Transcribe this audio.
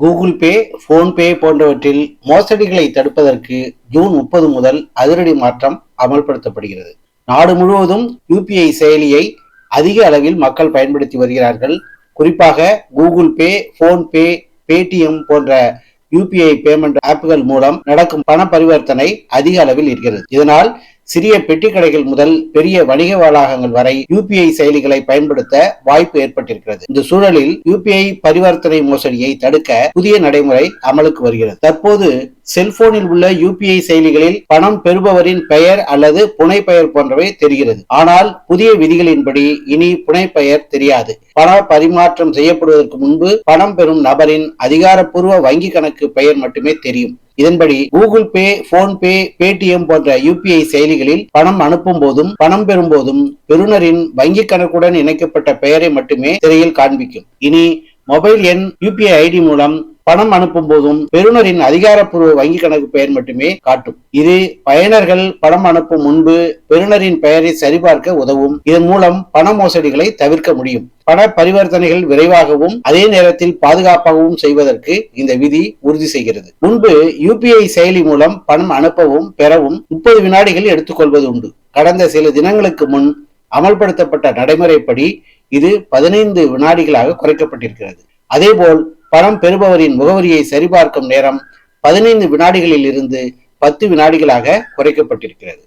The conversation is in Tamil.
கூகுள் பே போன்பே போன்றவற்றில் மோசடிகளை தடுப்பதற்கு ஜூன் முப்பது முதல் அதிரடி மாற்றம் அமல்படுத்தப்படுகிறது. நாடு முழுவதும் யூபிஐ செயலியை அதிக அளவில் மக்கள் பயன்படுத்தி வருகிறார்கள். குறிப்பாக கூகுள் பே போன்பே பேடிஎம் போன்ற யூபிஐ பேமெண்ட் ஆப்புகள் மூலம் நடக்கும் பண பரிவர்த்தனை அதிக அளவில் இருக்கிறது. இதனால் சிறிய பெட்டி கடைகள் முதல் பெரிய வணிக வளாகங்கள் வரை யூபிஐ செயலிகளை பயன்படுத்த வாய்ப்பு ஏற்பட்டிருக்கிறது. இந்த சூழலில் யூபிஐ பரிவர்த்தனை மோசடியை தடுக்க புதிய நடைமுறை அமலுக்கு வருகிறது. தற்போது செல்போனில் உள்ள யூபிஐ செயலிகளில் பணம் பெறுபவரின் பெயர் அல்லது புனை பெயர் போன்றவை தெரிகிறது. ஆனால் புதிய விதிகளின்படி இனி புனை பெயர் தெரியாது. பண பரிமாற்றம் செய்யப்படுவதற்கு முன்பு பணம் பெறும் நபரின் அதிகாரப்பூர்வ வங்கி கணக்கு பெயர் மட்டுமே தெரியும். இதன்படி கூகுள் பே போன்பே பேடிஎம் போன்ற யூபிஐ செயலிகளில் பணம் அனுப்பும் போதும் பணம் பெறும் போதும் பெறுநரின் வங்கி கணக்குடன் இணைக்கப்பட்ட பெயரை மட்டுமே திரையில் காண்பிக்கும். இனி மொபைல் எண் யூபிஐ ஐடி மூலம் பணம் அனுப்பும் போதும் பெறுநரின் அதிகாரப்பூர்வ வங்கி கணக்கு பெயர் மட்டுமே காட்டும். இது பயனர்கள் பணம் அனுப்பும் முன்பு பெறுநரின் பெயரை சரிபார்க்க உதவும். இதன் மூலம் பண மோசடிகளை தவிர்க்க முடியும். பண பரிவர்த்தனைகள் விரைவாகவும் அதே நேரத்தில் பாதுகாப்பாகவும் செய்வதற்கு இந்த விதி உறுதி செய்கிறது. முன்பு யூபிஐ செயலி மூலம் பணம் அனுப்பவும் பெறவும் முப்பது வினாடிகள் எடுத்துக்கொள்வது உண்டு. கடந்த சில தினங்களுக்கு முன் அமல்படுத்தப்பட்ட நடைமுறைப்படி இது பதினைந்து வினாடிகளாக குறைக்கப்பட்டிருக்கிறது. அதேபோல் பணம் பெறுபவரின் முகவரியை சரிபார்க்கும் நேரம் பதினைந்து வினாடிகளில் இருந்து பத்து வினாடிகளாக குறைக்கப்பட்டிருக்கிறது.